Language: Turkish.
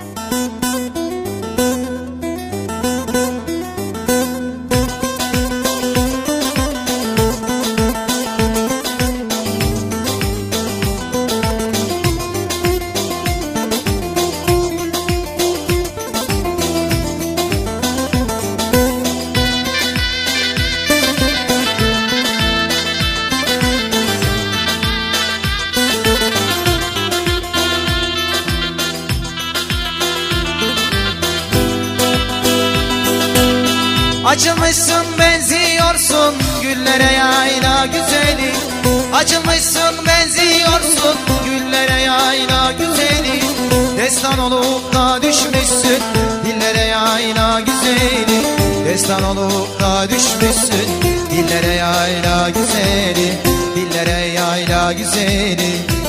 Müzik Açılmışsın benziyorsun. Güllere yayla güzeli. Açılmışsın benziyorsun. Güllere yayla güzeli. Destan olup da düşmüşsün. Dillere yayla güzeli. Destan olup da düşmüşsün. Dillere yayla güzeli. Dillere yayla güzeli